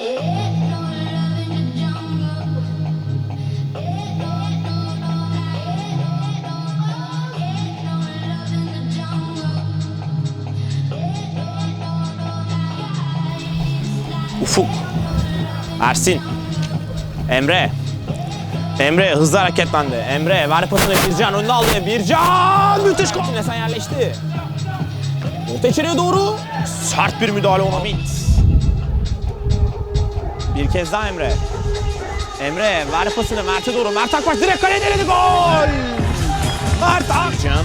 Ufuk, Ersin, Emre, Emre hızlı hareketlendi. Emre ver pasını Bircan önüne aldı. Bircan müthiş kombinasyon yerleşti. Orta içeriye doğru sert bir müdahale ona. Hamit. Bir kez daha Emre. Emre ver pasını Mert'e doğru. Mert Akbaş direkt kaleye denedi gol. Mert Akcan.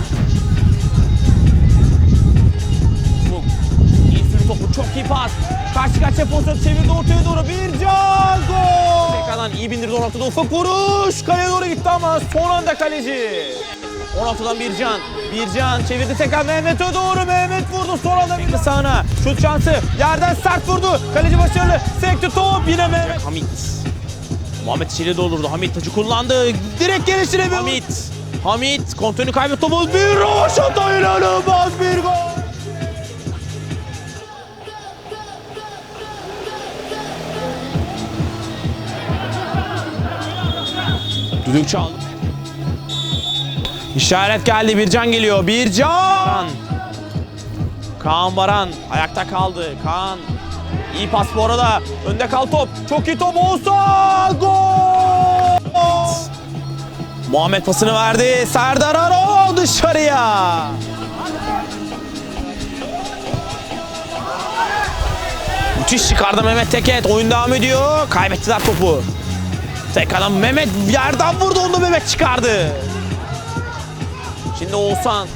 İyi sürü topu çok iyi pas. Karşı karşıya pozisyon çevirdi ortaya doğru. Bir can gol. Tekrardan iyi bindirdi o noktada vuruş. Kaleye doğru gitti ama son anda kaleci. 16'dan Bircan. Bircan çevirdi tekrar Mehmet'e doğru. Mehmet vurdu son anda bir sağına. Şut şansı. Yerden sert vurdu. Kaleci başarılı. Sekti top yine Mehmet. Hamit. Muhammed içeri doldurdu. Hamit taçı kullandı. Direkt gelişine bir Hamit. Hamit kontrolünü kaybetti. Topu bir roşata inanılmaz bir gol. Düdük çaldı. İşaret geldi. Bircan geliyor. Bircan. Kaan Baran ayakta kaldı. Kaan iyi pas bu arada. Önde kal top. Çok iyi top. Olsa gol. Muhammed pasını verdi. Serdar Aro dışarıya. Müthiş çıkardı Mehmet Teket. Oyun devam ediyor. Kaybettiler topu. Tekrardan Mehmet yerden vurdu onu Mehmet çıkardı. 新东方